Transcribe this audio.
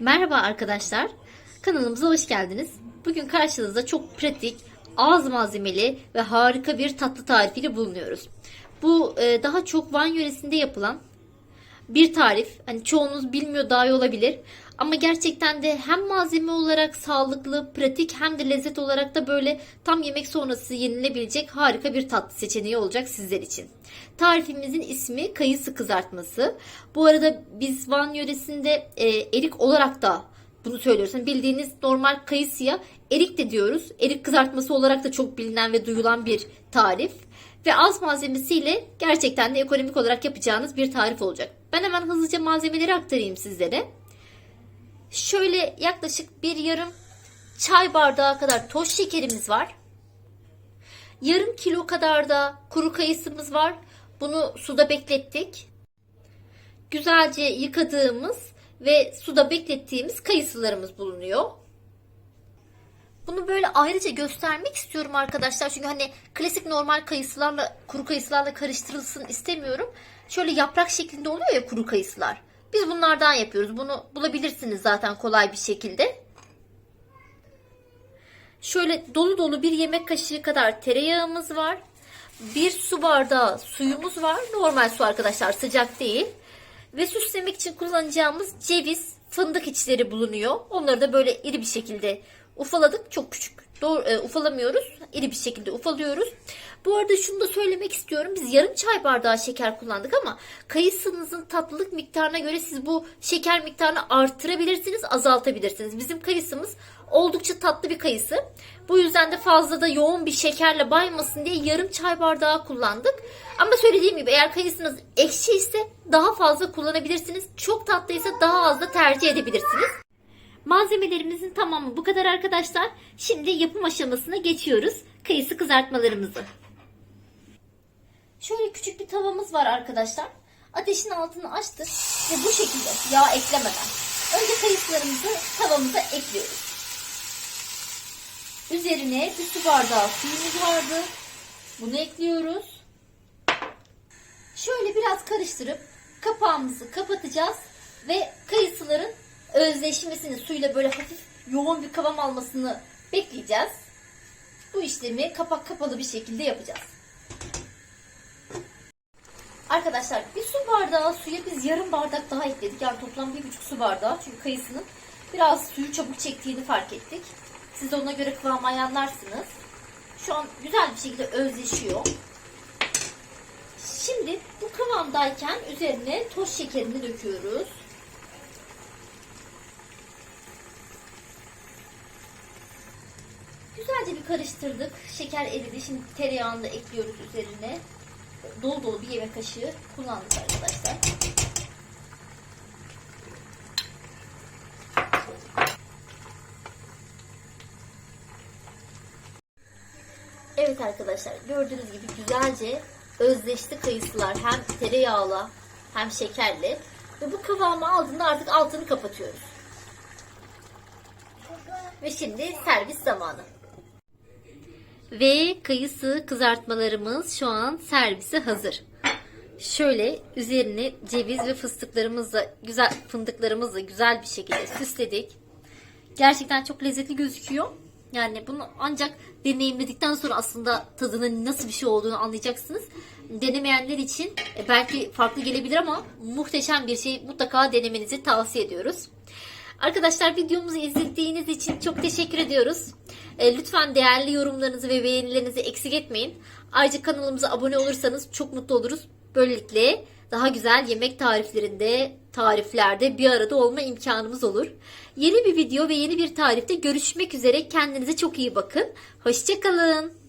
Merhaba arkadaşlar. Kanalımıza hoş geldiniz. Bugün karşınızda çok pratik, az malzemeli ve harika bir tatlı tarifiyle bulunuyoruz. Bu e, daha çok Van yöresinde yapılan bir tarif. Hani çoğunuz bilmiyor daha iyi olabilir. Ama gerçekten de hem malzeme olarak sağlıklı, pratik hem de lezzet olarak da böyle tam yemek sonrası yenilebilecek harika bir tatlı seçeneği olacak sizler için. Tarifimizin ismi kayısı kızartması. Bu arada biz Van yöresinde e, erik olarak da bunu söylüyoruz. Hani bildiğiniz normal kayısıya erik de diyoruz. Erik kızartması olarak da çok bilinen ve duyulan bir tarif. Ve az malzemesiyle gerçekten de ekonomik olarak yapacağınız bir tarif olacak. Ben hemen hızlıca malzemeleri aktarayım sizlere. Şöyle yaklaşık bir yarım çay bardağı kadar toz şekerimiz var. Yarım kilo kadar da kuru kayısımız var. Bunu suda beklettik. Güzelce yıkadığımız ve suda beklettiğimiz kayısılarımız bulunuyor. Bunu böyle ayrıca göstermek istiyorum arkadaşlar. Çünkü hani klasik normal kayısılarla kuru kayısılarla karıştırılsın istemiyorum. Şöyle yaprak şeklinde oluyor ya kuru kayısılar. Biz bunlardan yapıyoruz. Bunu bulabilirsiniz zaten kolay bir şekilde. Şöyle dolu dolu bir yemek kaşığı kadar tereyağımız var. Bir su bardağı suyumuz var. Normal su arkadaşlar sıcak değil. Ve süslemek için kullanacağımız ceviz, fındık içleri bulunuyor. Onları da böyle iri bir şekilde ufaladık. Çok küçük doğru, e, ufalamıyoruz. İri bir şekilde ufalıyoruz. Bu arada şunu da söylemek istiyorum. Biz yarım çay bardağı şeker kullandık ama kayısınızın tatlılık miktarına göre siz bu şeker miktarını artırabilirsiniz, azaltabilirsiniz. Bizim kayısımız oldukça tatlı bir kayısı. Bu yüzden de fazla da yoğun bir şekerle baymasın diye yarım çay bardağı kullandık. Ama söylediğim gibi eğer kayısınız ekşi ise daha fazla kullanabilirsiniz. Çok tatlıysa daha az da tercih edebilirsiniz. Malzemelerimizin tamamı bu kadar arkadaşlar. Şimdi yapım aşamasına geçiyoruz. Kayısı kızartmalarımızı. Şöyle küçük bir tavamız var arkadaşlar. Ateşin altını açtık ve bu şekilde yağ eklemeden önce kayısılarımızı tavamıza ekliyoruz. Üzerine bir su bardağı suyumuz vardı. Bunu ekliyoruz. Şöyle biraz karıştırıp kapağımızı kapatacağız ve kayısıların özleşmesini suyla böyle hafif yoğun bir kıvam almasını bekleyeceğiz. Bu işlemi kapak kapalı bir şekilde yapacağız. Arkadaşlar bir su bardağı suya biz yarım bardak daha ekledik. Yani toplam bir buçuk su bardağı. Çünkü kayısının biraz suyu çabuk çektiğini fark ettik. Siz de ona göre kıvam ayarlarsınız. Şu an güzel bir şekilde özleşiyor. Şimdi bu kıvamdayken üzerine toz şekerini döküyoruz. Güzelce bir karıştırdık. Şeker eridi. Şimdi tereyağını da ekliyoruz üzerine. Dolu dolu bir yemek kaşığı kullandık arkadaşlar. Evet arkadaşlar gördüğünüz gibi güzelce özleşti kayısılar hem tereyağla hem şekerle ve bu kıvamı aldığında artık altını kapatıyoruz. Ve şimdi servis zamanı. Ve kayısı kızartmalarımız şu an servise hazır. Şöyle üzerine ceviz ve fıstıklarımızla güzel fındıklarımızla güzel bir şekilde süsledik. Gerçekten çok lezzetli gözüküyor. Yani bunu ancak deneyimledikten sonra aslında tadının nasıl bir şey olduğunu anlayacaksınız. Denemeyenler için e, belki farklı gelebilir ama muhteşem bir şey mutlaka denemenizi tavsiye ediyoruz. Arkadaşlar videomuzu izlediğiniz için çok teşekkür ediyoruz. E, lütfen değerli yorumlarınızı ve beğenilerinizi eksik etmeyin. Ayrıca kanalımıza abone olursanız çok mutlu oluruz. Böylelikle daha güzel yemek tariflerinde, tariflerde bir arada olma imkanımız olur. Yeni bir video ve yeni bir tarifte görüşmek üzere. Kendinize çok iyi bakın. Hoşçakalın.